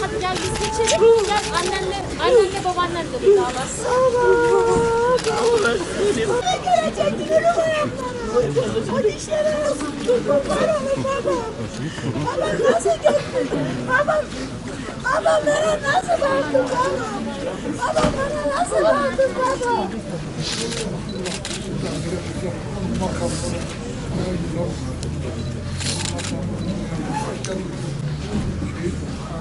Hadi gel biz geçelim. Gel annenle, annenle babaannen de burada ağlasın. Ne gelecek yürü ayaklarım. O dişleri nasıl kurban olur babam. Babam nasıl gitti? Babam, babam bana nasıl baktı babam? Babam bana nasıl baktı babam? Ya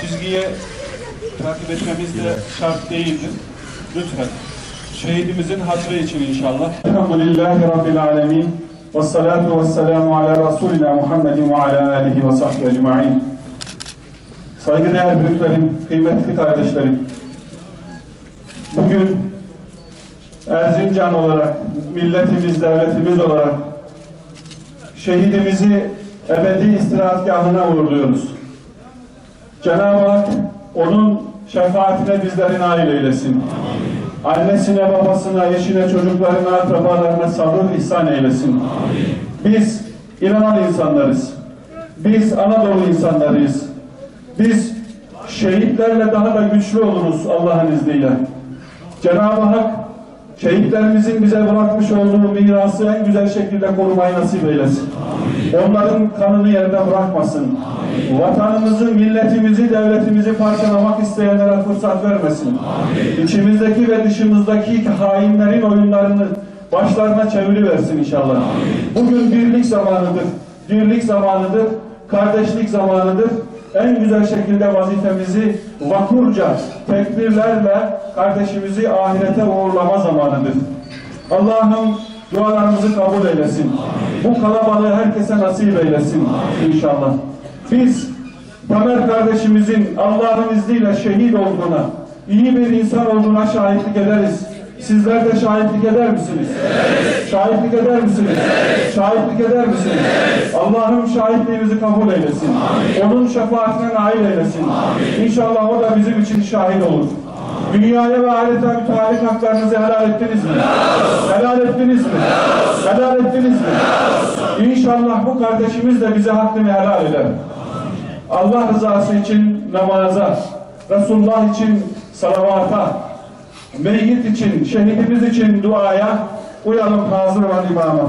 çizgiye takip etmemiz de şart değildir. Lütfen. Şehidimizin hatırı için inşallah. Elhamdülillahi Rabbil alemin. Ve salatu ve selamu ala Resulina Muhammedin ve ala alihi ve sahbihi ecma'in. Saygıdeğer büyüklerim, kıymetli kardeşlerim. Bugün Erzincan olarak, milletimiz, devletimiz olarak şehidimizi ebedi istirahatgahına uğurluyoruz. Cenab-ı Hak onun şefaatine bizleri nail eylesin. Annesine, babasına, eşine, çocuklarına, akrabalarına sabır ihsan eylesin. Biz inanan insanlarız. Biz Anadolu insanlarıyız. Biz şehitlerle daha da güçlü oluruz Allah'ın izniyle. Cenab-ı Hak şehitlerimizin bize bırakmış olduğu mirası en güzel şekilde korumayı nasip eylesin. Onların kanını yerde bırakmasın. Vatanımızı, milletimizi, devletimizi parçalamak isteyenlere fırsat vermesin. İçimizdeki ve dışımızdaki hainlerin oyunlarını başlarına çeviriversin inşallah. Bugün birlik zamanıdır. Birlik zamanıdır. Kardeşlik zamanıdır. En güzel şekilde vazifemizi vakurca tekbirlerle kardeşimizi ahirete uğurlama zamanıdır. Allah'ım dualarımızı kabul eylesin. Bu kalabalığı herkese nasip eylesin inşallah. Biz Tamer kardeşimizin Allah'ın izniyle şehit olduğuna, iyi bir insan olduğuna şahitlik ederiz. Sizler de şahitlik eder misiniz? Şahitlik eder misiniz? Şahitlik eder misiniz? Allah'ım şahitliğimizi kabul eylesin. Onun şefaatine nail eylesin. İnşallah o da bizim için şahit olur. Dünyaya ve ahirete müteahhit haklarınızı helal ettiniz mi? Helal ettiniz mi? Helal ettiniz mi? İnşallah bu kardeşimiz de bize hakkını helal eder. Allah rızası için namaza, Resulullah için salavata, meyyit için, şehidimiz için duaya uyalım hazır olan imama.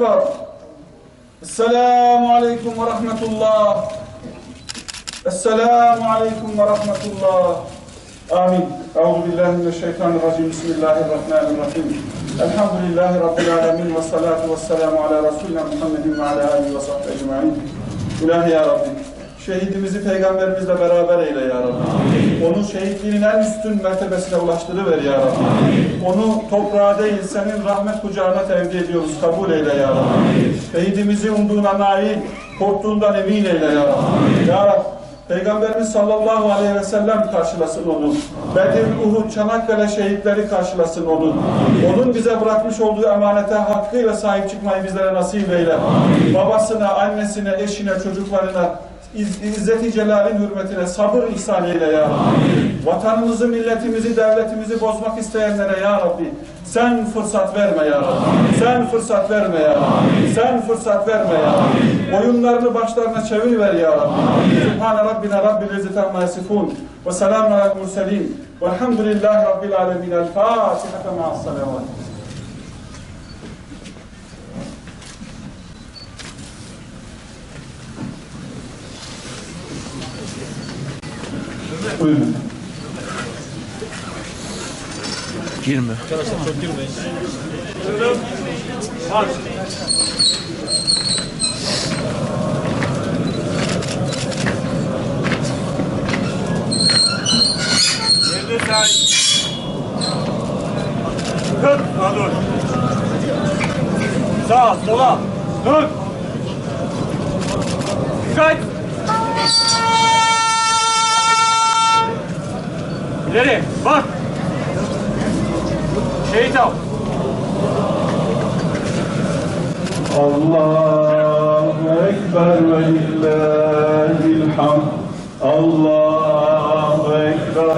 Ekber. Allahu Ekber. Esselamu Aleyküm ve Rahmetullah. Esselamu Aleyküm ve Rahmetullah. Amin. Euzu billahi mineşşeytanirracim. Bismillahirrahmanirrahim. Elhamdülillahi Rabbil alemin ve salatu ve selamu ala Resulina Muhammedin ve ala alihi ve sahbihi ecma'in. İlahi ya Rabbi. Şehidimizi peygamberimizle beraber eyle ya Rabbi. Onun şehitliğinin en üstün mertebesine ulaştırıver ya Rabbi. Onu toprağa değil senin rahmet kucağına tevdi ediyoruz. Kabul eyle ya Rabbi. Şehidimizi umduğuna nail, korktuğundan emin eyle ya Rabbi. Ya Rabbi. Peygamberimiz sallallahu aleyhi ve sellem karşılasın onu. Bedir, Uhud, Çanakkale şehitleri karşılasın onu. Onun bize bırakmış olduğu emanete hakkıyla sahip çıkmayı bizlere nasip eyle. Babasına, annesine, eşine, çocuklarına, İz, İzzet-i Celal'in hürmetine sabır ihsan eyle ya Rabbi. Vatanımızı, milletimizi, devletimizi bozmak isteyenlere ya Rabbi sen fırsat verme ya Rabbi. Sen fırsat verme ya Rabbi. Sen fırsat verme ya Rabbi. Oyunlarını başlarına çeviriver ya Rabbi. Sübhane Rabbina Rabbil İzzeti Amma Yasifun. Ve selamun alel murselin. Velhamdülillahi Rabbil Alemin. El Fatiha ma'as salavat. Buyurun. Girme. Yerde say. Dön. Ha dur. Sağa, sola. Dön. Dikkat. İleri. Bak. Şehit al. Allahu Ekber ve lillahil hamd. Allahu Ekber,